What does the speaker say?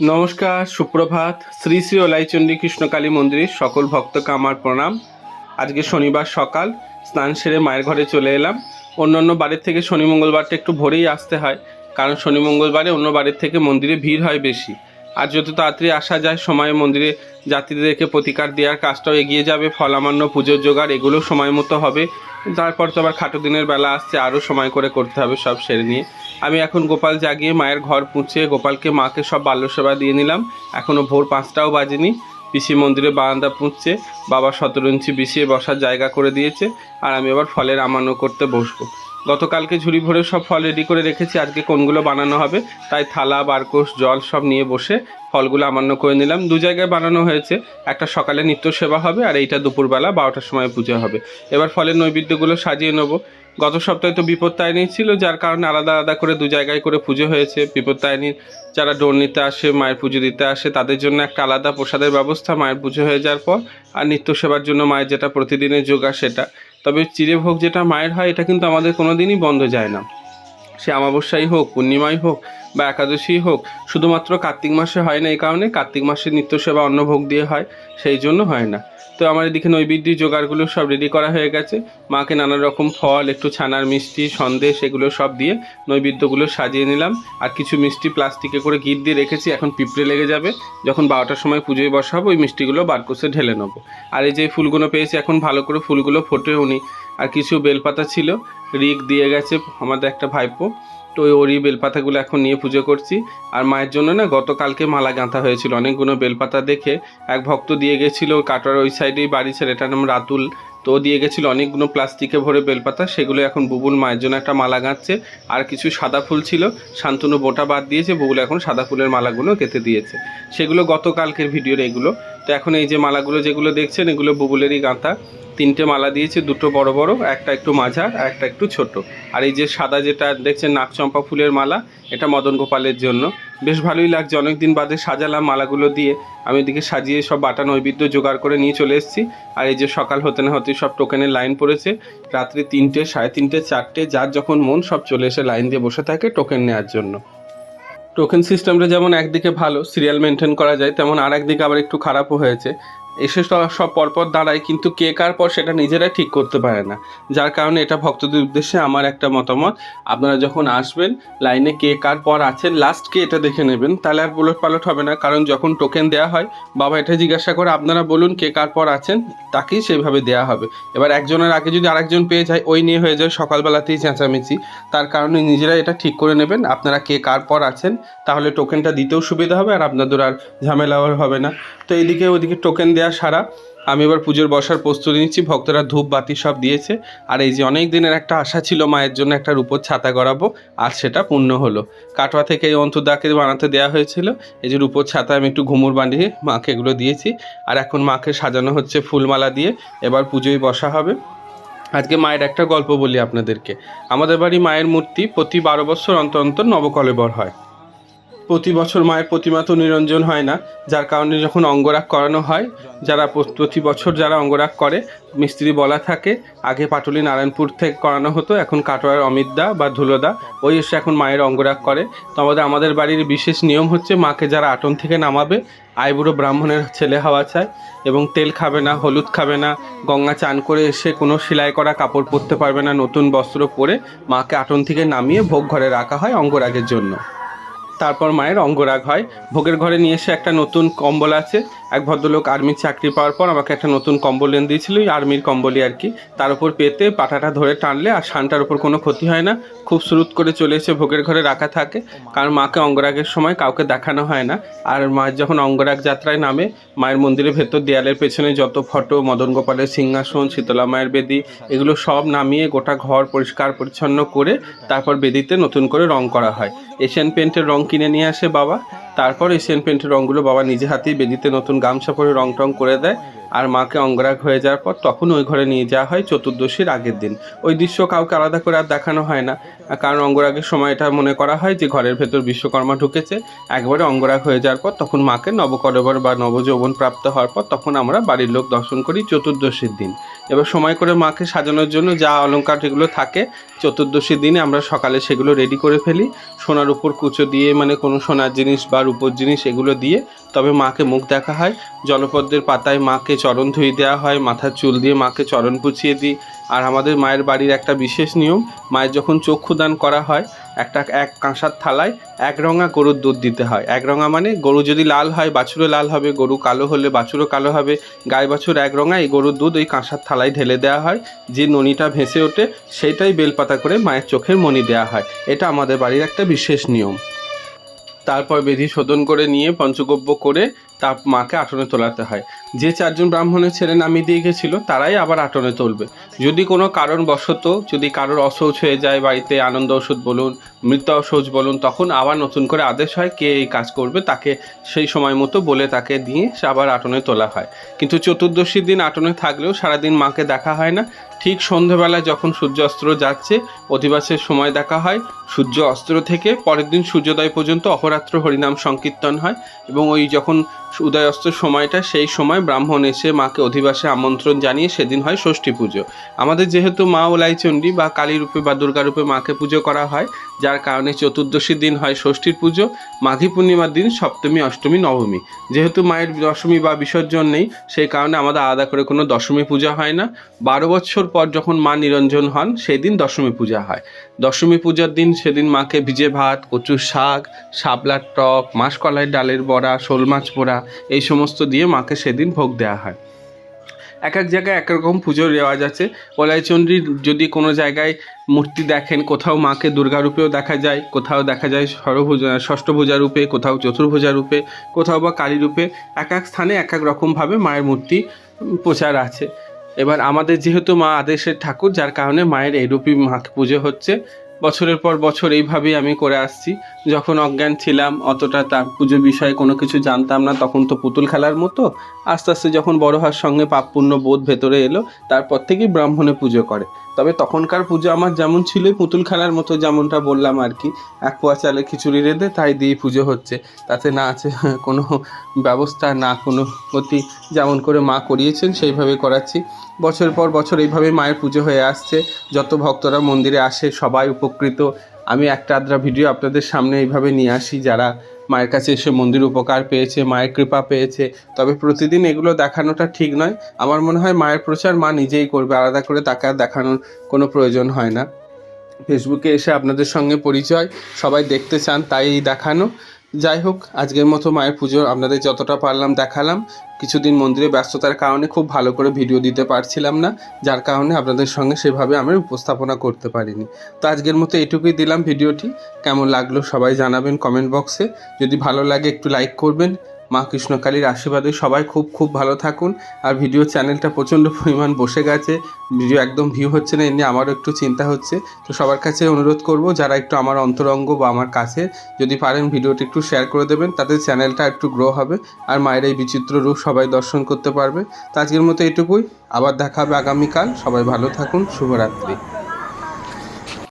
নমস্কার, সুপ্রভাত। শ্রী শ্রী ওলাইচন্ডী কৃষ্ণকালী মন্দিরে সকল ভক্তকে আমার প্রণাম। আজকে শনিবার সকাল, স্নান সেরে মায়ের ঘরে চলে এলাম। অন্য অন্য বাড়ির থেকে শনি মঙ্গলবারটা একটু ভোরেই আসতে হয়, কারণ শনি মঙ্গলবারে অন্য বাড়ির থেকে মন্দিরে ভিড় হয় বেশি। আর যত তাড়াতাড়ি আসা যায়, সময়ে মন্দিরে যাত্রীদেরকে প্রতিকার দেওয়ার কাজটাও এগিয়ে যাবে, ফলামান্য পুজোর জোগাড়, এগুলো সময় মতো হবে। তারপর তো আবার খাটো দিনের বেলা আসছে, আরও সময় করে করতে হবে সব সেরে নিয়ে। আমি এখন গোপাল জাগিয়ে মায়ের ঘর পুঁছে গোপালকে মাকে সব বাল্য সেবা দিয়ে নিলাম। এখনও ভোর পাঁচটাও বাজেনি। পিসি মন্দিরে বারান্দা পুঁতছে বাবা সতেরো ইঞ্চি বিছিয়ে বসার জায়গা করে দিয়েছে, আর আমি আবার ফলের আমান্য করতে বসবো। গতকালকে ঝুড়ি ভরে সব ফল রেডি করে রেখেছি, আজকে কোনগুলো বানানো হবে? তাই থালা বারকোষ জল সব নিয়ে বসে ফলগুলো আমান্য করে নিলাম। দু জায়গায় বানানো হয়েছে, একটা সকালে নিত্য সেবা হবে, আর এইটা দুপুরবেলা বারোটার সময় পুজো হবে। এবার ফলের নৈবেদ্যগুলো সাজিয়ে নেব। গত সপ্তাহে তো বিপত্তায়নী ছিল, যার কারণে আলাদা আলাদা করে দু জায়গায় করে পুজো হয়েছে। বিপত্তায়নীর যারা ডোর নিতে আসে, মায়ের পুজো দিতে আসে, তাদের জন্য একটা আলাদা প্রসাদের ব্যবস্থা মায়ের পুজো হয়ে যাওয়ার পর, আর নিত্য সেবার জন্য মায়ের যেটা প্রতিদিনের যোগা সেটা। তবে চিরেভোগ যেটা মায়ের হয়, এটা কিন্তু আমাদের কোনো দিনই বন্ধ যায় না। সে অমাবস্যাই হোক, পূর্ণিমাই হোক বা একাদশী হোক, শুধুমাত্র কার্তিক মাসে হয় না এই কারণে, কার্তিক মাসে নিত্য সেবা অন্নভোগ দিয়ে হয়, সেই জন্য হয় না। তো আমার এদিকে নৈবেদ্য জোগাড়গুলো সব রেডি করা হয়ে গেছে। মাকে নানা রকম ফল, একটু ছানার মিষ্টি, সন্দেশ এগুলো সব দিয়ে নৈবেদ্যগুলো সাজিয়ে নিলাম। আর কিছু মিষ্টি প্লাস্টিকে করে গিট দিয়ে রেখেছি, এখন পিঁপড়ে লেগে যাবে। যখন বারোটার সময় পুজোয় বসাবো, ওই মিষ্টিগুলো বারকোষে ঢেলে নেব। আর এই যে ফুলগুলো পেয়েছি, এখন ভালো করে ফুলগুলো ফোটেও নি আর কিছু বেলপাতা ছিল রিক দিয়ে গেছে আমাদের একটা ভাইপো। তো ওরই বেলপাতাগুলো এখন নিয়ে পুজো করছি। আর মায়ের জন্য না গতকালকে মালা গাঁথা হয়েছিল। অনেকগুলো বেলপাতা দেখে এক ভক্ত দিয়ে গেছিল কাটার ওই সাইডেই বাড়ি ছেলেটার নাম রাতুল। তো দিয়ে গেছিল অনেকগুলো প্লাস্টিকে ভরে বেলপাতা, সেগুলো এখন বুবুল মায়ের জন্য একটা মালা গাঁথছে। আর কিছু সাদা ফুল ছিল, শান্তনু বোটা বাদ দিয়েছে, বুবুল এখন সাদা ফুলের মালাগুলো কেটে দিয়েছে। সেগুলো গতকালকের ভিডিওর এগুলো। তো এখন এই যে মালাগুলো যেগুলো দেখছেন, এগুলো বুবুলেরই গাঁথা। তিনটে মালা দিয়েছে, দুটো বড় বড়, একটা একটু মাঝার আর একটা একটু ছোট। আর এই যে সাদা যেটা দেখছেন নাকচম্পা ফুলের মালা, এটা মদন গোপালের জন্য। বেশ ভালোই লাগছে। অনেক দিন বাদে সাজালাম মালাগুলো দিয়ে। আমি এদিকে সাজিয়ে সব বাটা নৈবেদ্য জোগাড় করে নিয়ে চলে এসেছি। আর এই যে সকাল হতে না হতে সব টোকেনের লাইন পড়েছে। রাত্রে তিনটে, সাড়ে তিনটে, চারটে, যার যখন মন সব চলে এসে লাইন দিয়ে বসে থাকে টোকেন নেওয়ার জন্য। টোকেন সিস্টেমটা যেমন একদিকে ভালো, সিরিয়াল মেনটেন করা যায়, তেমন আর একদিকে আবার একটু খারাপও হয়েছে। এসে সব- পরপর দাঁড়ায়, কিন্তু কে কার পর সেটা নিজেরাই ঠিক করতে পারে না। যার কারণে এটা ভক্তদের উদ্দেশ্যে আমার একটা মতামত। আপনারা যখন আসবেন, লাইনে কে কার পর আছেন লাস্ট কে এটা দেখে নেবেন। তাহলে আর পুলট পালট হবে না, কারণ যখন টোকেন দেওয়া হয়, বাবা এটা জিজ্ঞাসা করে, আপনারা বলুন কে কার পর আছেন? তাকেই সেইভাবে দেওয়া হবে। এবার একজনের আগে যদি আরেকজন পেয়ে যায়, ওই নিয়ে হয়ে যায় সকালবেলাতেই চেঁচামেচি। তার কারণে নিজেরা এটা ঠিক করে নেবেন। আপনারা কে কার পর আছেন, তাহলে টোকেনটা দিতেও সুবিধা হবে আর আপনাদের আর ঝামেলাও হবে না। তো এইদিকে ওইদিকে টোকেন দেওয়া সারা। আমি এবার পুজোর বসার প্রস্তুতি নিচ্ছি। ভক্তরা ধূপ, বাতি সব দিয়েছে। আর এই যে অনেক দিনের একটা আশা ছিল মায়ের জন্য একটা রূপোর ছাতা গড়াবো আর সেটা পূর্ণ হলো। কাটোয়া থেকে এই অন্তদাকে বানাতে দেওয়া হয়েছিল। এই যে রূপোর ছাতা, আমি একটু ঘুমুর বানিয়ে মাকে এগুলো দিয়েছি। আর এখন মাকে সাজানো হচ্ছে ফুলমালা দিয়ে। এবার পুজোয় বসা হবে। আজকে মায়ের একটা গল্প বলি আপনাদেরকে। আমাদের বাড়ি মায়ের মূর্তি প্রতি বারো বছর অন্তর অন্তর নবকলেবর হয়। প্রতি বছর মায়ের প্রতিমা তো নিরঞ্জন হয় না, যার কারণে যখন অঙ্গরাগ করানো হয়, যারা প্রতি বছর যারা অঙ্গরাগ করে, মিস্ত্রি বলা থাকে, আগে পাটুলি নারায়ণপুর থেকে করানো হতো, এখন কাটোয়ার অমিতদা বা ধুলোদা ওই এসে এখন মায়ের অঙ্গরাগ করে। তো আমাদের আমাদের বাড়ির বিশেষ নিয়ম হচ্ছে মাকে যারা আটন থেকে নামাবে, আইবুড়ো ব্রাহ্মণের ছেলে হওয়া চায় এবং তেল খাবে না, হলুদ খাবে না, গঙ্গা চান করে এসে কোনো সেলাই করা কাপড় পরতে পারবে না, নতুন বস্ত্র পরে মাকে আটন থেকে নামিয়ে ভোগ ঘরে রাখা হয় অঙ্গরাগের জন্য। তারপর মায়ের অঙ্গরাগ হয়। ভোগের ঘরে নিয়ে এসে একটা নতুন কম্বল আছে। এক ভদ্রলোক আর্মির চাকরি পাওয়ার পর আমাকে একটা নতুন কম্বল এনে দিয়েছিল আর্মির কম্বলই আর কি। তার উপর পেতে পাটাটা ধরে টানলে আর শানটার উপর কোনো ক্ষতি হয় না। খুব সুরুত করে চলে এসে ভোগের ঘরে রাখা থাকে। কারণ মাকে অঙ্গরাগের সময় কাউকে দেখানো হয় না। আর মায়ের যখন অঙ্গরাগ যাত্রায় নামে, মায়ের মন্দিরের ভেতর দেয়ালের পেছনে যত ফটো, মদন গোপালের সিংহাসন, শীতলা মায়ের বেদি, এগুলো সব নামিয়ে গোটা ঘর পরিষ্কার পরিচ্ছন্ন করে তারপর বেদিতে নতুন করে রং করা হয়। এশিয়ান পেন্টের রং কিনে নিয়ে আসে বাবা। তারপর এশিয়ান পেন্টের রঙগুলো বাবা নিজে হাতেই বেদিতে নতুন গামছা পরে রং টং করে দেয়। আর মাকে অঙ্গরাগ হয়ে যাওয়ার পর তখন ওই ঘরে নিয়ে যাওয়া হয় চতুর্দশীর আগের দিন। ওই দৃশ্য কাউকে আলাদা করে আর দেখানো হয় না। কারণ অঙ্গরাগের সময় এটা মনে করা হয় যে ঘরের ভেতর বিশ্বকর্মা ঢুকেছে। একবারে অঙ্গরাগ হয়ে যাওয়ার পর তখন মাকে নবকলেবর বা নবযৌবন প্রাপ্ত হওয়ার পর তখন আমরা বাড়ির লোক দর্শন করি চতুর্দশীর দিন। এবার সময় করে মাকে সাজানোর জন্য যা অলঙ্কার যেগুলো থাকে, চতুর্দশীর দিনে আমরা সকালে সেগুলো রেডি করে ফেলি। সোনার উপর কুচো দিয়ে মানে কোনো সোনার জিনিস বা রূপোর জিনিস এগুলো দিয়ে তবে মাকে মুখ দেখা হয়। জলপদ্মের পাতায় মাকে চরণ ধুয়ে দেওয়া হয়, মাথার চুল দিয়ে মাকে চরণ পুছিয়ে দিই। আর আমাদের মায়ের বাড়ির একটা বিশেষ নিয়ম, মায়ের যখন চক্ষুদান করা হয়, একটা এক কাঁসার থালায় এক রঙা গরুর দুধ দিতে হয়। এক রঙা মানে গরু যদি লাল হয়, বাছুরও লাল হবে, গরু কালো হলে বাছুরও কালো হবে। গাই বাছুর এক রঙা এই গরুর দুধ ওই কাঁসার থালায় ঢেলে দেওয়া হয়। যে ননিটা ভেসে ওঠে, সেইটাই বেলপাতা করে মায়ের চোখের মণি দেওয়া হয়। এটা আমাদের বাড়ির একটা বিশেষ নিয়ম। তারপর বেধি শোধন করে নিয়ে পঞ্চগব্য করে তার মাকে আটনে তোলাতে হয়। যে চারজন ব্রাহ্মণের ছেলে নামিয়ে দিয়ে গেছিল, তারাই আবার আটনে তুলবে। যদি কোনো কারণবশত যদি কারোর অসৌচ হয়ে যায়, বাড়িতে আনন্দ ওষুধ বলুন, মৃত অসৌচ বলুন, তখন আবার নতুন করে আদেশ হয় কে এই কাজ করবে, তাকে সেই সময় মতো বলে তাকে দিয়ে সে আবার আটনে তোলা হয়। কিন্তু চতুর্দশীর দিন আটনে থাকলেও সারাদিন মাকে দেখা হয় না। ঠিক সন্ধেবেলায় যখন সূর্য অস্ত্র যাচ্ছে, অধিবাসের সময় দেখা হয়। সূর্য অস্ত্র থেকে পরের দিন সূর্যোদয় পর্যন্ত অহরাত্র হরিনাম সংকীর্তন হয় এবং ওই যখন উদয় অস্তের সময়টা, সেই সময় ব্রাহ্মণ এসে মাকে অধিবাসে আমন্ত্রণ জানিয়ে সেদিন হয় ষষ্ঠী পুজো। আমাদের যেহেতু মা ওলাইচণ্ডী বা কালী রূপে বা দুর্গা রূপে মাকে পুজো করা হয় যার কারণে চতুর্দশীর দিন হয় ষষ্ঠীর পুজো, মাঘী পূর্ণিমার দিন সপ্তমী, অষ্টমী, নবমী। যেহেতু মায়ের দশমী বা বিসর্জন নেই, সেই কারণে আমাদের আলাদা করে কোনো দশমী পূজা হয় না। বারো বছর পর যখন মা নিরঞ্জন হন সেই দিন দশমী পূজা হয়। দশমী পূজার দিন সেদিন মাকে ভিজে ভাত, কচুর শাক, শাপলার টক মাসকলাই ডালের বড়া, শোল মাছ পোড়া, এই সমস্ত দিয়ে মাকে সেদিন ভোগ দেওয়া হয়। এক এক জায়গায় এক রকম পুজোর রেওয়াজ আছে। ওলাইচন্ডীর যদি কোনো জায়গায় মূর্তি দেখেন, কোথাও মাকে দুর্গা রূপেও দেখা যায়, কোথাও দেখা যায় ষড়ভুজা ষষ্ঠভুজা রূপে, কোথাও চতুর্ভুজা রূপে, কোথাও বা কালী রূপে, এক এক স্থানে এক এক রকমভাবে মায়ের মূর্তি প্রচার আছে। এবার আমাদের যেহেতু মা আদেশের ঠাকুর, যার কারণে মায়ের এইরূপই মাকে পুজো হচ্ছে। বছরের পর বছর এইভাবেই আমি করে আসছি। যখন অজ্ঞান ছিলাম, অতটা তার পুজো বিষয়ে কোনো কিছু জানতাম না, তখন তো পুতুল খেলার মতো। আস্তে আস্তে যখন বড় হওয়ার সঙ্গে পাপপূর্ণ বোধ ভেতরে এলো, তারপর থেকেই ব্রাহ্মণে পুজো করে। তবে তখনকার পুজো আমার যেমন ছিল পুতুল খেলার মতো যেমনটা বললাম আর কি। এক পোয়া চালে খিচুড়ি রেঁধে তাই দিয়ে পুজো হচ্ছে। তাতে না আছে কোনো ব্যবস্থা, না কোনো গতি যেমন করে মা করিয়েছেন, সেইভাবে করাচ্ছি। বছর পর বছর এইভাবে মায়ের পুজো হয়ে আসছে। যত ভক্তরা মন্দিরে আসে সবাই উপকৃত। আমি একটা আদ্রা ভিডিও আপনাদের সামনে এইভাবে নিয়ে আসি। যারা মায়ের কাছে এসে মন্দির উপকার পেয়েছে, মায়ের কৃপা পেয়েছে। তবে প্রতিদিন এগুলো দেখানোটা ঠিক নয়। আমার মনে হয় মায়ের প্রচার মা নিজেই করবে, আলাদা করে তাকে আর দেখানোর কোনো প্রয়োজন হয় না। ফেসবুকে এসে আপনাদের সঙ্গে পরিচয়, সবাই দেখতে চান, তাই দেখানো। যাই হোক, আজকের মতো মায়ের পুজো আপনাদের যতটা পারলাম দেখালাম। কিছুদিন মন্দিরে ব্যস্ততার কারণে খুব ভালো করে ভিডিও দিতে পারছিলাম না, যার কারণে আপনাদের সঙ্গে সেভাবে আমি উপস্থাপনা করতে পারিনি। তো আজকের মতো এটুকুই দিলাম ভিডিওটি। কেমন লাগল সবাই জানাবেন কমেন্ট বক্সে। যদি ভালো লাগে একটু লাইক করবেন। মা কৃষ্ণকালীর আশীর্বাদে সবাই খুব খুব ভালো থাকুন। আর ভিডিও চ্যানেলটা প্রচণ্ড পরিমাণ বসে গেছে। ভিডিও একদম ভিউ হচ্ছে না এমনি আমারও একটু চিন্তা হচ্ছে। তো সবার কাছে অনুরোধ করব, যারা একটু আমার অন্তরঙ্গ বা আমার কাছে, যদি পারেন ভিডিওটি একটু শেয়ার করে দেবেন, তাতে চ্যানেলটা একটু গ্রো হবে। আর মায়ের এই বিচিত্র রূপ সবাই দর্শন করতে পারবে। তো আজকের মতো এটুকুই, আবার দেখা হবে আগামীকাল। সবাই ভালো থাকুন, শুভরাত্রি।